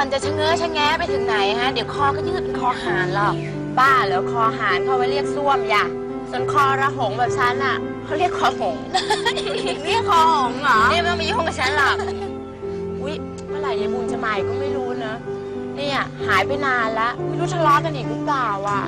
อนจะชะเง้อชะแงะไปถึงไหนฮะ เดี๋ยวคอก็ยืดเป็นคอหานหรอก บ้าเหรอคอหานเขาไว้เรียกส้วมอย่าส่วนคอระหงแบบฉันอะเขาเรียกคอหงเรียกคอหงเหรอเนี่ยไม่ต้องมายุ่งกับฉันหรอกอุ๊ยเมื่อไหร่ยายบุญจะมาอีกก็ไม่รู้นะเนี่ยหายไปนานละไม่รู้ทะเลาะกันอีกหรือเปล่าอะ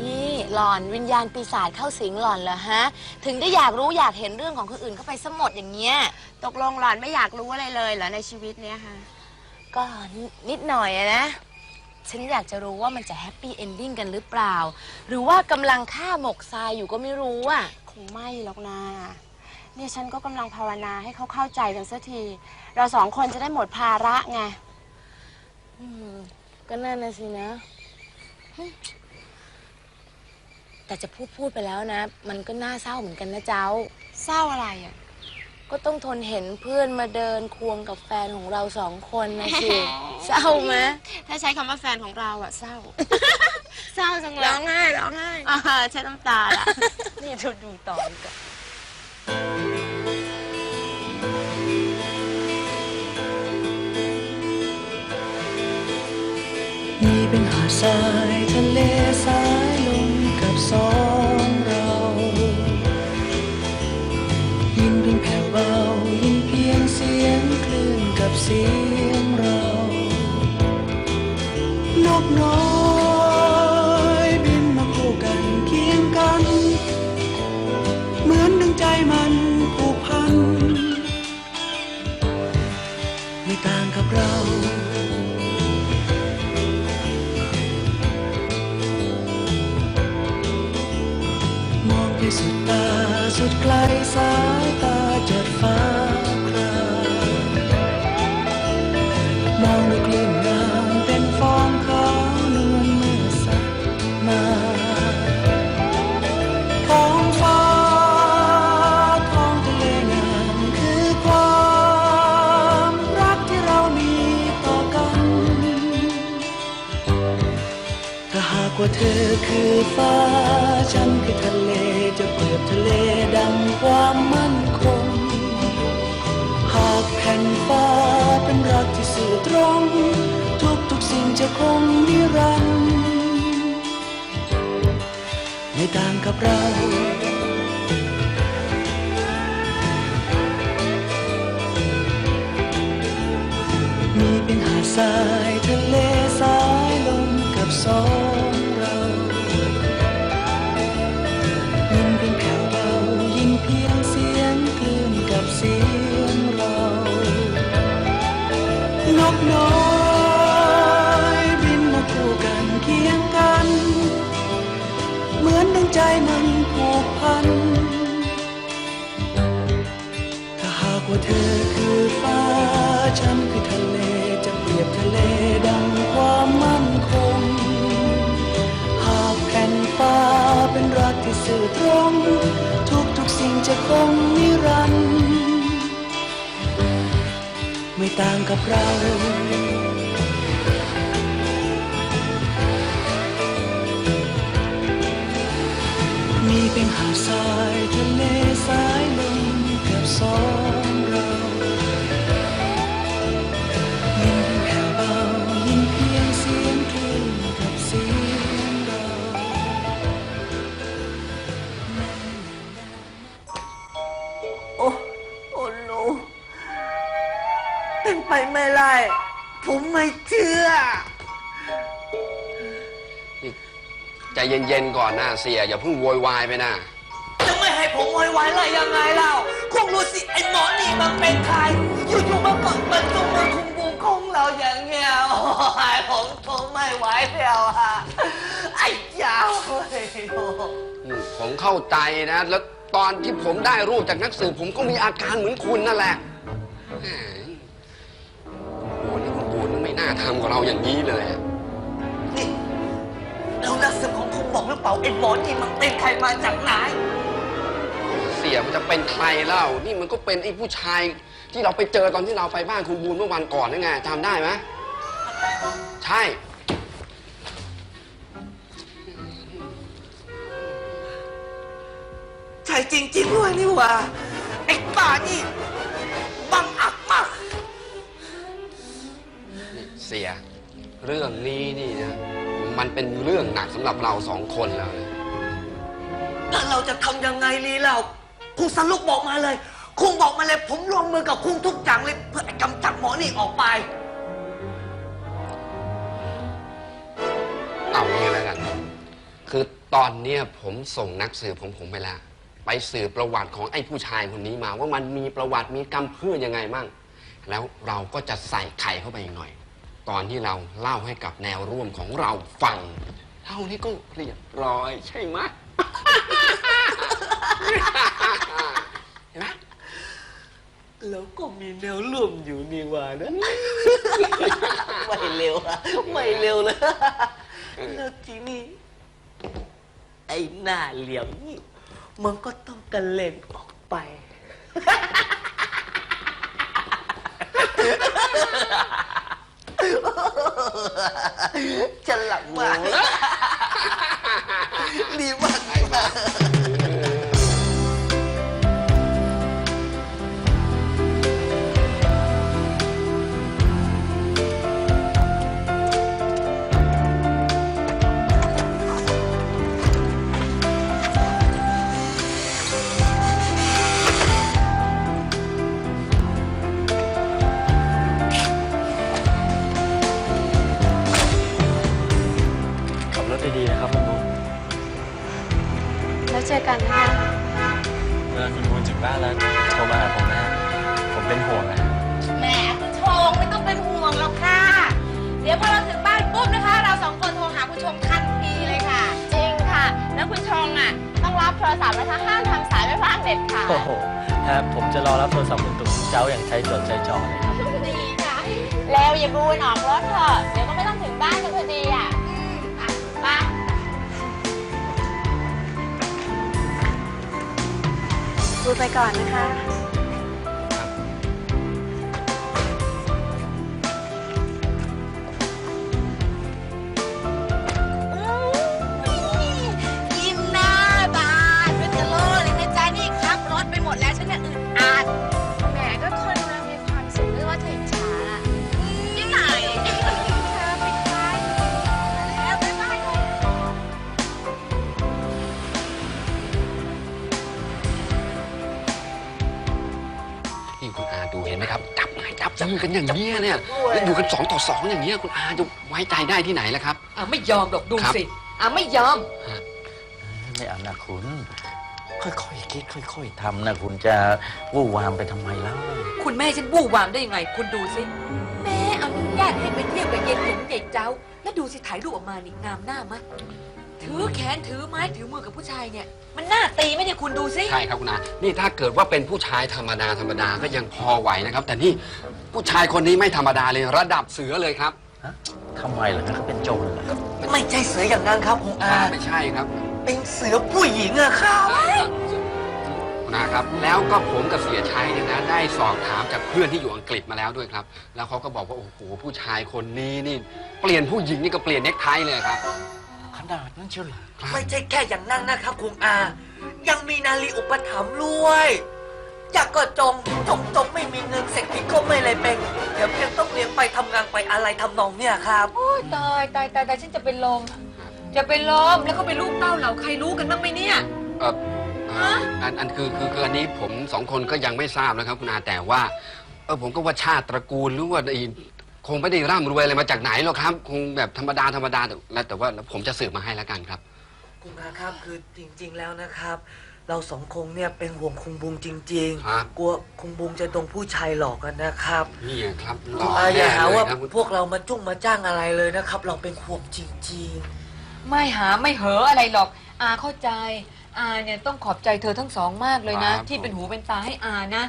นี่หล่อนวิญญาณปีศาจเข้าสิงหล่อนเหรอฮะ ถึงได้อยากรู้อยากเห็นเรื่องของคนอื่นเข้าไปสมดอย่างเงี้ยตกลงหล่อนไม่อยากรู้อะไรเลยเหรอในชีวิตเนี้ยฮะ ก็นิดหน่อยอะนะ ฉันอยากจะรู้ว่ามันจะแฮปปี้เอนดิ้งกันหรือเปล่า หรือว่ากำลังฆ่าหมกทรายอยู่ก็ไม่รู้อะ คงไม่หรอกนะเนี่ยฉันก็กำลังภาวนาให้เขาเข้าใจกันสักที เราสองคนจะได้หมดภาระไง อืม ก็นั่นนะสินะ แต่จะพูดพูดไปแล้วนะ มันก็น่าเศร้าเหมือนกันนะเจ้า เศร้าอะไรอะ ก็ต้องทนเห็นเพื่อนมาเดินควงกับแฟนของเราสองคนนะสิ เศร้าไหมถ้าใช้คำว่าแฟนของเราอะเศร้า เศร้าจังเลยร้องไห้ร้องไห้อ่าใช้น้ำตาละนี่ดูดูต่อดีกว่านี่เป็นหาดทรายทะเลสายลมกับสอง น ต่างกับเรา มีเป็นหาดทราย ฉันคือทะเลจะเปรียบทะเลดังความมั่นคง หากแผ่นฟ้าเป็นรักที่สื่อตรง ทุกทุกสิ่งจะคงนิรันดร์ไม่ต่างกับเรามีเป็นหาดทรายทะเลสาย เย็นๆก่อนนะเสียอย่าเพิ่งโวยวายไปนะ จะไม่ให้ผมโวยวายอะไรยังไงเล่าคงรู้สิไอ้หมอนี่มันเป็นใครอยู่ๆมาเปิดประตูมาคุมบุงคงเราอย่างเงี้ยโอ้ยผมทนไม่ไหวแล้วอะไอ้ยาวเฮ้ยโอ้อืมผมเข้าใจนะ แล้วตอนที่ผมได้รูปจากนักสืบผมก็มีอาการเหมือนคุณนั่นแหละแหมโอ้โหนี่คุณบูนไม่น่าทำกับเราอย่างนี้เลยอะ ปล่าไอ้หมอนี่มันเป็นใครมาจากไหน เสียมันจะเป็นใครเล่า นี่มันก็เป็นไอ้ผู้ชายที่เราไปเจอตอนที่เราไปบ้านคุณบูนเมื่อวันก่อนนั่นไงจำได้ไหมใช่ ใช่จริงๆด้วยนี่หว่าไอ้ป่านี่บังอักมากนี่เสีย เรื่องนี้นี่นะ มันเป็นเรื่องหนักสำหรับเราสองคนแล้วนะแล้วเราจะทำยังไงลีเราคุงสรุปบอกมาเลย คุงบอกมาเลย ผมร่วมมือกับคุงทุกอย่างเลยเพื่อกำจัดหมอนี่ออกไป เอางี้แล้วกัน คือตอนเนี้ยผมส่งนักสืบของผมไปแล้ว ไปสืบประวัติของไอ้ผู้ชายคนนี้มา ว่ามันมีประวัติมีกรรมเพื่อยังไงมั่ง แล้วเราก็จะใส่ไข่เข้าไปอีกหน่อย ตอนที่เราเล่าให้กับแนวร่วมของเราฟังเท่านี้ก็เรียบร้อยใช่ไหมเห็นไหมแล้วก็มีแนวร่วมอยู่นี่หว่านะไม่เร็วอะไม่เร็วเลยแล้วทีนี้ไอ้หน้าเหลี่ยมนี่มันก็ต้องกระเล็งออกไป ฉลับมากดีมาก เจอกันนะคะเวลาคุณบูถึงบ้านแล้วโทรมาหาผมนะผมเป็นห่วงนะแหมคุณชงไม่ต้องเป็นห่วงหรอกค่ะ เดี๋ยวพอเราถึงบ้านปุ๊บนะคะ เราสองคนโทรหาคุณชงทันทีเลยค่ะ จริงค่ะ แล้วคุณชงอะ ต้องรับโทรศัพท์นะคะห้ามทำสายไม่ว่างเด็ดขาดโอ้โหครับผมจะรอรับโทรศัพท์คุณตู่เจ้าอย่างใจจดใจจ่อเลยครับดีค่ะแล้วอย่าบูนออกรถเถอะเดี๋ยวก็ไม่ต้องถึงบ้านกันพอดีอะ ไปก่อนนะคะ อกันอย่างนี้ยเนี่ยแล้วอยู่กันสองต่อสองอย่างเงี้ยคุณอาจะไว้ใจได้ที่ไหนล่ะครับ อะไม่ยอมหรอกดูครับ สิอะไม่ยอม ไม่เอานะคุณ ค่อยๆคิดค่อยๆทำนะคุณจะวู่วามไปทำไมแล้ว คุณแม่ฉันวู่วามได้ยังไง คุณดูสิ แม่อนุญาตให้ไปเที่ยวกับเย็นหญิงใหญ่เจ้า แล้วดูสิถ่ายรูปออกมานี่งามหน้ามะถือแขนถือไม้ถือมือกับผู้ชายเนี่ย มันน่าตีไหมเนี่ยคุณดูสิ ใช่ครับคุณอานี่ถ้าเกิดว่าเป็นผู้ชายธรรมดาธรรมดาก็ยังพอไหวนะครับ แต่นี่ ผู้ชายคนนี้ไม่ธรรมดาเลยระดับเสือเลยครับฮะทำไมล่ะเขาเป็นโจรเหรอไม่ใช่เสืออย่างนั้นครับคุณอาไม่ใช่ครับเป็นเสือผู้หญิงอะครับคุณอาครับ แล้วก็ผมกับเสียชัยเนี่ยนะได้สอบถามจากเพื่อนที่อยู่อังกฤษมาแล้วด้วยครับ แล้วเขาก็บอกว่าโอ้โหผู้ชายคนนี้นี่เปลี่ยนผู้หญิงนี่ก็เปลี่ยนเน็กไทเลยครับ ขนาดนั้นเชียวเหรอครับไม่ใช่แค่อย่างนั้นนะครับคุณอา ยังมีนาลีอุปถัมภ์ด้วยอยากก็จงจงจง อะไรทำนองเนี่ยครับโอ้ยตายตายตายตายฉันจะเป็นลม จะเป็นลมแล้วก็เป็นลูกเต้าเหล่าใครรู้กันบ้างไหมเนี่ย เออเอ่ออันอันคือคือคืออันนี้ผมสองคนก็ยังไม่ทราบนะครับคุณอาแต่ว่าเออผมก็ว่าชาติตระกูลหรือว่าไอ้คงไม่ได้ร่ำรวยอะไรมาจากไหนหรอกครับ คงแบบธรรมดาธรรมดาแต่แล้วแต่ว่าผมจะสืบมาให้แล้วกันครับ คุณอาครับคือจริง ๆ แล้วนะครับ เราสองคงเนี่ยเป็นห่วงคุงบุงจริงครับกลัวคุงบุงจะโดนผู้ชายหลอกกันนะครับนี่ครับหคุล่ณออาอย่าแน่หาเลยว่าครับพวกเรามาจุ้งมาจ้างอะไรเลยนะครับ เราเป็นห่วงจริง ไม่หาไม่เหออะไรหรอก อาเข้าใจ อาเนี่ยต้องขอบใจเธอทั้งสองมากเลยนะที่เป็นหูเป็นตาให้อานะ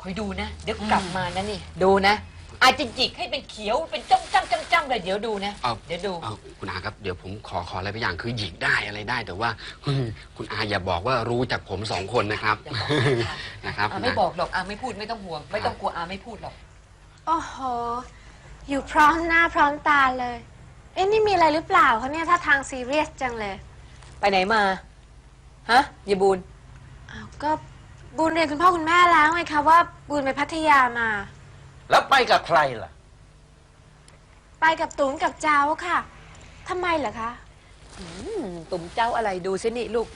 คอยดูนะ เดี๋ยวกลับมานะนี่ ดูนะ อาจะจิกให้เป็นเขียวเป็นจ้ำจ้ำจ้ำจ้ำเลยเดี๋ยวดูนะ เอาเดี๋ยวดู เอาคุณอาครับเดี๋ยวผมขอขออะไรไปอย่างคือหยิกได้อะไรได้แต่ว่าอืมคุณอาอย่าบอกว่ารู้จากผมสองคนนะครับอย่าบอกนะคะนะครับอาไม่บอกหรอกอาไม่พูดไม่ต้องห่วง ไม่ต้องกลัวอาไม่พูดหรอก โอ้โห อยู่พร้อมหน้าพร้อมตาเลย เอ๊ะนี่มีอะไรหรือเปล่าเขาเนี่ยถ้าทางซีเรียสจังเลยไปไหนมา ฮะยายบูน อ้าวก็บูนเรียนคุณพ่อคุณแม่แล้วไงคะว่าบูนไปพัทยามา แล้วไปกับใครล่ะ ไปกับตุ๋มกับเจ้าค่ะทำไมเหรอคะ อืมตุ๋มเจ้าอะไรดูสินี่ลูก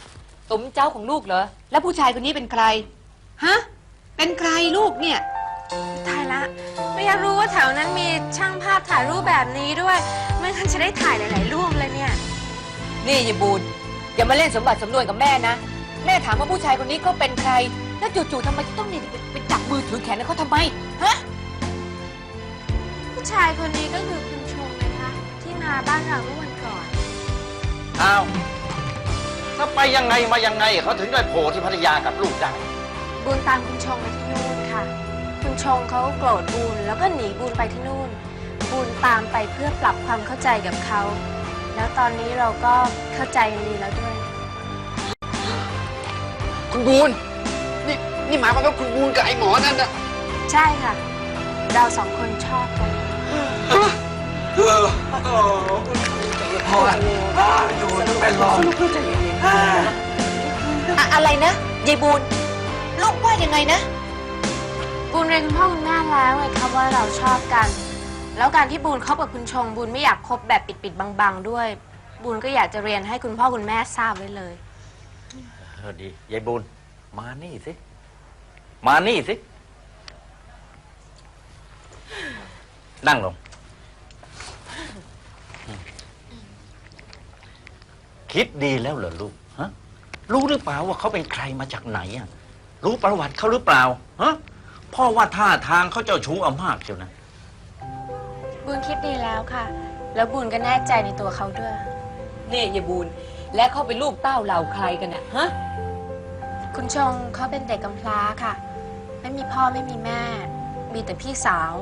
ตุ๋มเจ้าของลูกเหรอ แล้วผู้ชายคนนี้เป็นใคร ฮะ เป็นใครลูกเนี่ย ตายละ ไม่อยากรู้ว่าแถวนั้นมีช่างภาพถ่ายรูปแบบนี้ด้วย ไม่งั้นจะได้ถ่ายหลาย ๆ รูปเลยเนี่ย นี่ยายบูนอย่ามาเล่นสมบัติสำนวนกับแม่นะ แม่ถามว่าผู้ชายคนนี้เขาเป็นใคร แล้วจู่ๆทำไมจะต้องเนี่ยไปไปจับมือถือแขนเขาทำไม ฮะ ผู้ชายคนนี้ก็คือคุณชงนะคะ ที่มาบ้านเราเมื่อวันก่อน อ้าวถ้าไปยังไงมายังไงเขาถึงได้โผล่ที่พัทยากับลูกได้บูนตามคุณชงไปที่นู่นค่ะ คุณชงเขาโกรธบูนแล้วก็หนีบูนไปที่นู่น บูนตามไปเพื่อปรับความเข้าใจกับเขา แล้วตอนนี้เราก็เข้าใจกันดีแล้วด้วย คุณบูนนี่นี่หมายความว่าคุณบูนกับไอ้หมอนั่นนะใช่ค่ะ เราสองคนชอบกัน พอละอยู่จะเป็นลมอะอะไรนะยายบูนลูกว่ายังไงนะ บูนเรียนคุณพ่อคุณแม่แล้วไงคะว่าเราชอบกัน แล้วการที่บูนคบกับคุณชงบูนไม่อยากคบแบบปิดๆบังๆ ด้วย บูนก็อยากจะเรียนให้คุณพ่อคุณแม่ทราบไว้เลย เออดียายบุญมานี่สิ มานี่สิ นั่งลง คิดดีแล้วเหรอลูกฮะรู้หรือเปล่าว่าเขาเป็นใครมาจากไหนอะรู้ประวัติเขาหรือเปล่าฮะพ่อว่าท่าทางเขาเจ้าชู้เอามากเชียวนะบูนคิดดีแล้วค่ะ แล้วบูนก็แน่ใจในตัวเขาด้วยนี่ยายบูนและเขาเป็นลูกเต้าเหล่าใครกันน่ะฮะคุณชงเขาเป็นเด็กกำพร้าค่ะ ไม่มีพ่อไม่มีแม่ มีแต่พี่สาว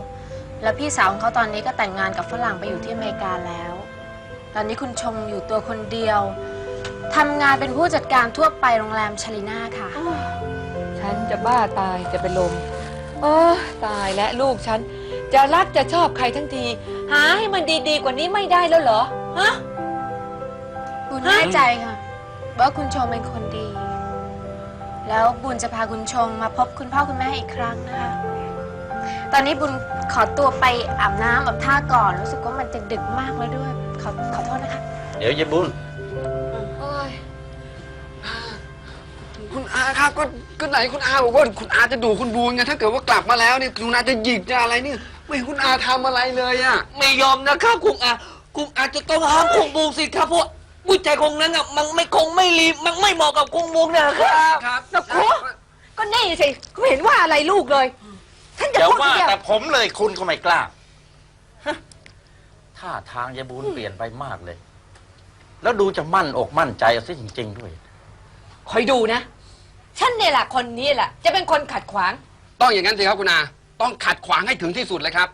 แล้วพี่สาวของเขาตอนนี้ก็แต่งงานกับฝรั่งไปอยู่ที่อเมริกาแล้ว ตอนนี้คุณชงอยู่ตัวคนเดียวทำงานเป็นผู้จัดการทั่วไปโรงแรมชลิน่าค่ะ ฉันจะบ้าตายจะเป็นลมโอ้ตายแล้วลูกฉัน จะรักจะชอบใครทั้งที หาให้มันดีๆ กว่านี้ไม่ได้แล้วเหรอฮะบุญแน่ใจค่ะ ว่าคุณชงเป็นคนดี แล้วบุญจะพาคุณชงมาพบคุณพ่อคุณแม่อีกครั้งนะคะ ตอนนี้บุญขอตัวไปอาบน้ำอาบท่าก่อน รู้สึกว่ามันจะดึกมากแล้วด้วย ขอขอโทษนะคะ เดี๋ยวยายบุญ โอ้ยคุณอาครับก็ก็ไหนคุณอาบอกว่าคุณอาจะดูคุณบูนไงถ้าเกิดว่ากลับมาแล้วเนี่ยคุณอาจะหยิกจะอะไรนี่ ไม่เห็นคุณอาทำอะไรเลยอะไม่ยอมนะครับคุณอาคุณอาจจะต้องห้ามคงบูสิครับเพราะผู้ชายคงนั้นอะมันไม่คงไม่รีบมันไม่เหมาะกับคงบูนะครับครับนะครู ก็นี่สิเขาไม่เห็นว่าอะไรลูกเลย ท่านจะอย่าพูดว่าเดียวแต่ผมเลยคุณก็ไม่กล้าฮะ ท่าทางยายบุญเปลี่ยนไปมากเลย แล้วดูจะมั่นอกมั่นใจเอาซะจริง ๆ ด้วย คอยดูนะ ฉันเนี่ยแหละคนนี้แหละ จะเป็นคนขัดขวาง ต้องอย่างนั้นสิครับคุณอา ต้องขัดขวางให้ถึงที่สุดเลยครับ